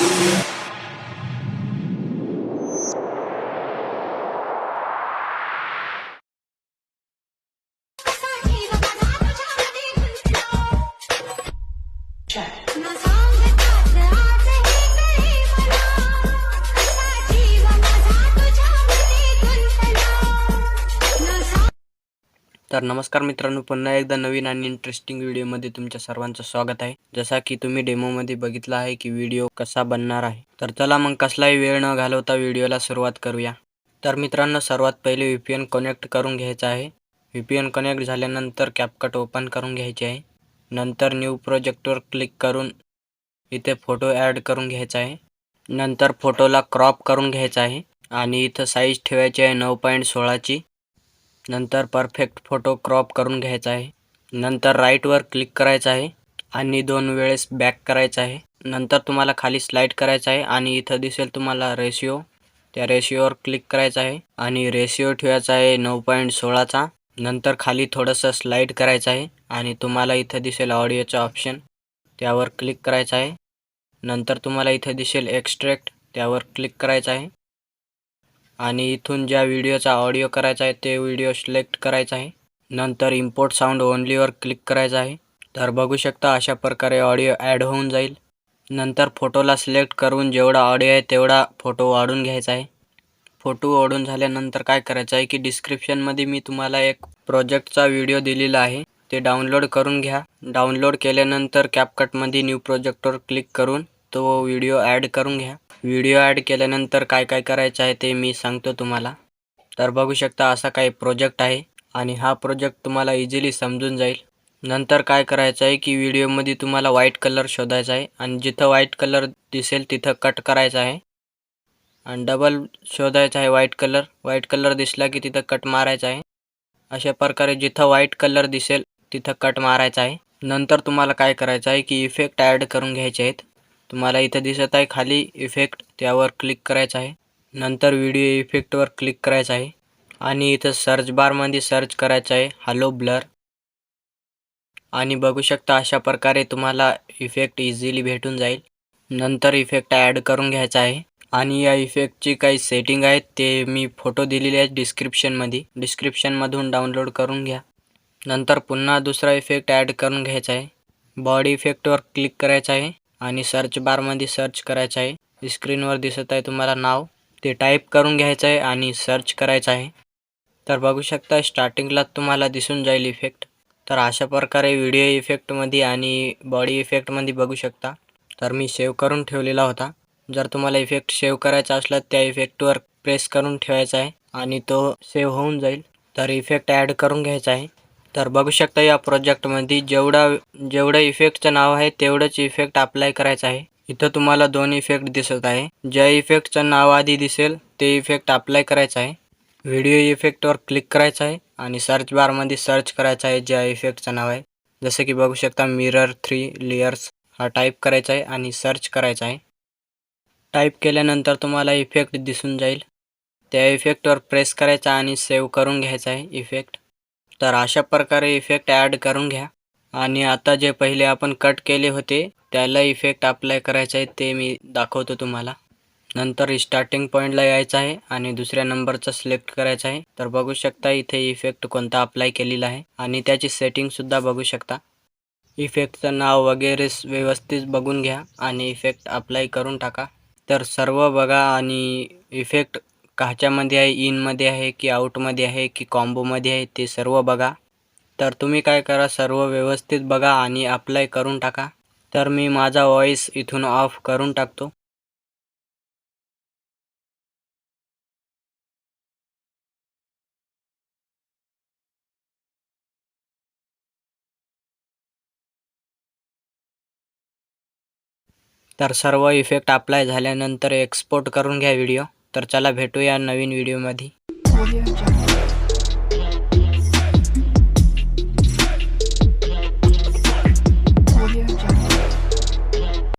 Yeah. तर नमस्कार मित्रांनो पुन्हा एकदा नवीन आणि इंटरेस्टिंग व्हिडिओमध्ये तुमच्या सर्वांचं स्वागत आहे. जसा की तुम्ही डेमोमध्ये बघितला आहे की व्हिडिओ कसा बनणार आहे. तर चला मग कसलाही वेळ न घालवता व्हिडिओला सुरुवात करूया. तर मित्रांनो सर्वात पहिले व्ही पी एन कनेक्ट करून घ्यायचं आहे. व्ही पी एन कनेक्ट झाल्यानंतर कॅपकट ओपन करून घ्यायचे आहे. नंतर न्यू प्रोजेक्टवर क्लिक करून इथे फोटो ॲड करून घ्यायचा आहे. नंतर फोटोला क्रॉप करून घ्यायचा आहे. आणि इथं साईज ठेवायची आहे नऊ पॉईंट सोळाची. नंतर परफेक्ट फोटो क्रॉप करून घ्यायचा आहे. नंतर राईटवर क्लिक करायचं आहे आणि दोन वेळेस बॅक करायचं आहे. नंतर तुम्हाला खाली स्लाईड करायचं आहे आणि इथं दिसेल तुम्हाला रेशिओ त्या रेशिओवर क्लिक करायचं आहे आणि रेशिओ ठेवायचा आहे नऊ पॉईंट सोळाचा नंतर खाली थोडंसं स्लाईड करायचं आहे आणि तुम्हाला इथं दिसेल ऑडिओचं ऑप्शन त्यावर क्लिक करायचं आहे. नंतर तुम्हाला इथं दिसेल एक्स्ट्रॅक्ट त्यावर क्लिक करायचं आहे. आणि इथून ज्या व्हिडिओचा ऑडिओ करायचा आहे ते व्हिडिओ सिलेक्ट करायचा आहे. नंतर इम्पोर्ट साऊंड ओनलीवर क्लिक करायचं आहे. तर बघू शकता अशा प्रकारे ऑडिओ ॲड होऊन जाईल. नंतर फोटोला सिलेक्ट करून जेवढा ऑडिओ आहे तेवढा फोटो वाढून घ्यायचा आहे. फोटो वाढून झाल्यानंतर काय करायचं आहे की डिस्क्रिप्शनमध्ये मी तुम्हाला एक प्रोजेक्टचा व्हिडिओ दिलेला आहे. ते डाउनलोड करून घ्या. डाउनलोड केल्यानंतर कॅपकटमध्ये न्यू प्रोजेक्टवर क्लिक करून तो व्हिडिओ ॲड करून घ्या. व्हिडिओ ॲड केल्यानंतर काय काय करायचं आहे ते मी सांगतो तुम्हाला. तर बघू शकता असा काही प्रोजेक्ट आहे आणि हा प्रोजेक्ट तुम्हाला इझिली समजून जाईल. नंतर काय करायचं आहे की व्हिडिओमध्ये तुम्हाला व्हाईट कलर शोधायचा आहे आणि जिथं व्हाईट कलर दिसेल तिथं कट करायचा आहे. आणि डबल शोधायचा आहे व्हाईट कलर व्हाईट कलर दिसला की तिथं कट मारायचा आहे. अशा प्रकारे जिथं व्हाईट कलर दिसेल तिथं कट मारायचा आहे. नंतर तुम्हाला काय करायचं आहे की इफेक्ट ॲड करून घ्यायचे आहेत. तुम्हाला इथं दिसत आहे खाली इफेक्ट त्यावर क्लिक करायचं आहे. नंतर व्हिडिओ इफेक्टवर क्लिक करायचं आहे. आणि इथं सर्च बारमध्ये सर्च करायचं आहे. हॅलो ब्लर आणि बघू शकता अशा प्रकारे तुम्हाला इफेक्ट इझिली भेटून जाईल. नंतर इफेक्ट ॲड करून घ्यायचा आहे. आणि या इफेक्टची काही सेटिंग आहेत ते मी फोटो दिलेले आहेत डिस्क्रिप्शनमध्ये डिस्क्रिप्शनमधून डाउनलोड करून घ्या. नंतर पुन्हा दुसरा इफेक्ट ॲड करून घ्यायचा आहे. बॉडी इफेक्टवर क्लिक करायचं आहे. आणि सर्च बारमध्ये सर्च करायचं आहे. स्क्रीनवर दिसत आहे तुम्हाला नाव. ते टाईप करून घ्यायचं आहे आणि सर्च करायचं आहे. तर बघू शकता स्टार्टिंगला तुम्हाला दिसून जाईल इफेक्ट तर अशा प्रकारे व्हिडिओ इफेक्टमध्ये आणि बॉडी इफेक्टमध्ये बघू शकता. तर मी सेव्ह करून ठेवलेला होता. जर तुम्हाला इफेक्ट सेव्ह करायचा असला त्या इफेक्टवर प्रेस करून ठेवायचा आहे आणि तो सेव्ह होऊन जाईल. तर इफेक्ट ॲड करून घ्यायचा आहे. तर बघू शकता या प्रोजेक्टमध्ये जेवढा जेवढं इफेक्टचं नाव आहे तेवढंच इफेक्ट अप्लाय करायचं आहे. इथं तुम्हाला दोन इफेक्ट दिसत आहे. ज्या इफेक्टचं नाव आधी दिसेल ते इफेक्ट अप्लाय करायचं आहे. व्हिडिओ इफेक्टवर क्लिक करायचं आहे आणि सर्च बारमध्ये सर्च करायचं आहे ज्या इफेक्टचं नाव आहे. जसं की बघू शकता मिरर थ्री लेयर्स हा टाईप करायचा आहे आणि सर्च करायचा आहे. टाईप केल्यानंतर तुम्हाला इफेक्ट दिसून जाईल. त्या इफेक्टवर प्रेस करायचा आणि सेव्ह करून घ्यायचा आहे इफेक्ट तर अशा प्रकारे इफेक्ट ॲड करून घ्या. आणि आता जे पहिले आपण कट केले होते त्याला इफेक्ट अप्लाय करायचं आहे ते मी दाखवतो तुम्हाला. नंतर स्टार्टिंग पॉईंटला यायचं आहे आणि दुसऱ्या नंबरचा सिलेक्ट करायचं आहे. तर बघू शकता इथे इफेक्ट कोणता अप्लाय केलेला आहे. आणि त्याची सेटिंगसुद्धा बघू शकता. इफेक्टचं नाव वगैरे व्यवस्थित बघून घ्या आणि इफेक्ट अप्लाय करून टाका. तर सर्व बघा आणि इफेक्ट काच्यामध्ये आहे इनमध्ये आहे की आउटमध्ये आहे की कॉम्बोमध्ये आहे ते सर्व बघा. तर तुम्ही काय करा सर्व व्यवस्थित बघा आणि अप्लाय करून टाका. तर मी माझा वॉईस इथून ऑफ करून टाकतो. तर सर्व इफेक्ट अप्लाय झाल्यानंतर एक्सपोर्ट करून घ्या व्हिडिओ तर चला भेटूया नवीन व्हिडिओमध्ये